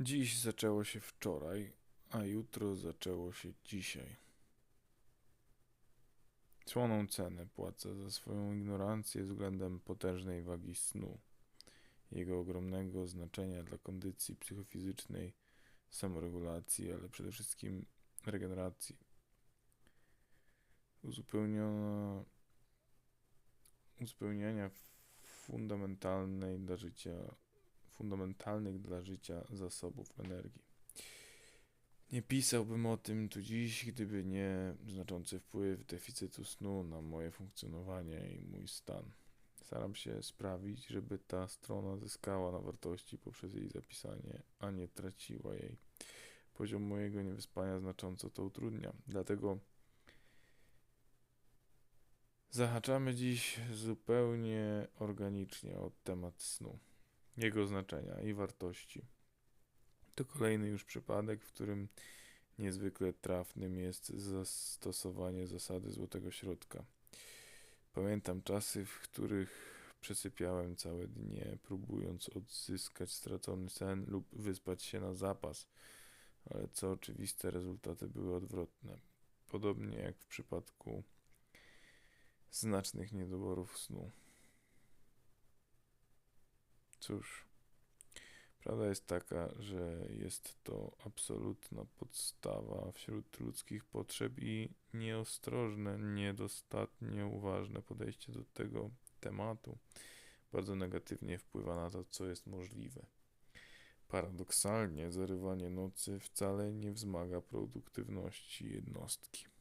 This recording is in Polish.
Dziś zaczęło się wczoraj, a jutro zaczęło się dzisiaj. Słoną cenę płacę za swoją ignorancję względem potężnej wagi snu, jego ogromnego znaczenia dla kondycji psychofizycznej, samoregulacji, ale przede wszystkim regeneracji. Uzupełniona, uzupełniania fundamentalnej dla życia fundamentalnych dla życia zasobów energii. Nie pisałbym o tym tu dziś, gdyby nie znaczący wpływ deficytu snu na moje funkcjonowanie i mój stan. Staram się sprawić, żeby ta strona zyskała na wartości poprzez jej zapisanie, a nie traciła jej. Poziom mojego niewyspania znacząco to utrudnia. Dlatego zahaczamy dziś zupełnie organicznie o temat snu jego znaczenia i wartości. To kolejny już przypadek, w którym niezwykle trafnym jest zastosowanie zasady złotego środka. Pamiętam czasy, w których przesypiałem całe dnie, próbując odzyskać stracony sen lub wyspać się na zapas, ale co oczywiste, rezultaty były odwrotne. Podobnie jak w przypadku znacznych niedoborów snu. Cóż, prawda jest taka, że jest to absolutna podstawa wśród ludzkich potrzeb i nieostrożne, niedostatnio uważne podejście do tego tematu bardzo negatywnie wpływa na to, co jest możliwe. Paradoksalnie, zarywanie nocy wcale nie wzmaga produktywności jednostki.